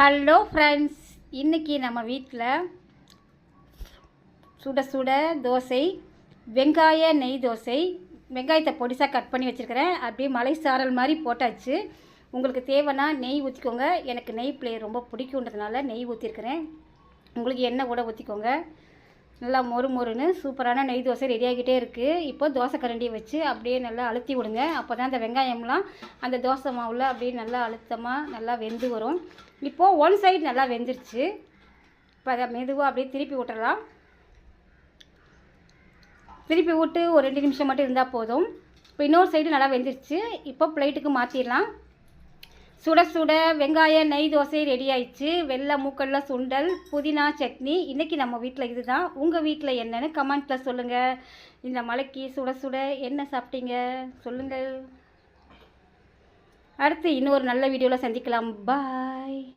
Hello friends இன்றைக்கி நம்ம வீட்டில் சுட சுட தோசை வெங்காய நெய் தோசை வெங்காயத்தை பொடிசாக கட் பண்ணி வச்சுருக்கிறேன். அப்படியே மலை சாரல் மாதிரி போட்டாச்சு. உங்களுக்கு தேவைன்னா நெய் ஊற்றிக்கோங்க எனக்கு நெய் ப்ளே ரொம்ப பிடிக்குன்றதுனால நெய் ஊற்றிருக்கிறேன் உங்களுக்கு எண்ணெய் கூட ஊற்றிக்கோங்க நல்லா மொறு மொறுன்னு சூப்பரான நெய் தோசை ரெடி ஆகிட்டே இருக்குது இப்போ தோசை கரண்டியை வச்சு அப்படியே நல்லா அழுத்தி விடுங்க. அப்போ தான் அந்த வெங்காயம்லாம் அந்த தோசை மாவில் அப்படியே நல்லா அழுத்தமாக நல்லா வெந்து வரும். இப்போது ஒன் சைடு நல்லா வெந்துருச்சு. இப்போ அதை மெதுவாக அப்படியே திருப்பி விட்டுறலாம் திருப்பி விட்டு ஒரு ரெண்டு நிமிஷம் மட்டும் இருந்தால் போதும். இப்போ இன்னொரு சைடு நல்லா வெந்துருச்சு. இப்போ பிளேட்டுக்கு மாற்றிடலாம் சுட சுட வெங்காய நெய் தோசை ரெடி ஆயிடுச்சு. வெள்ளை மூக்கல்ல சுண்டல் புதினா சட்னி. இன்றைக்கி நம்ம வீட்டில் இதுதான். உங்கள் வீட்டில் என்னென்னு கமெண்ட்டில் சொல்லுங்கள் இந்த மலைக்கு சுட சுட என்ன சாப்பிட்டீங்க? சொல்லுங்கள் அடுத்து இன்னொரு நல்ல வீடியோவில் சந்திக்கலாம். பாய்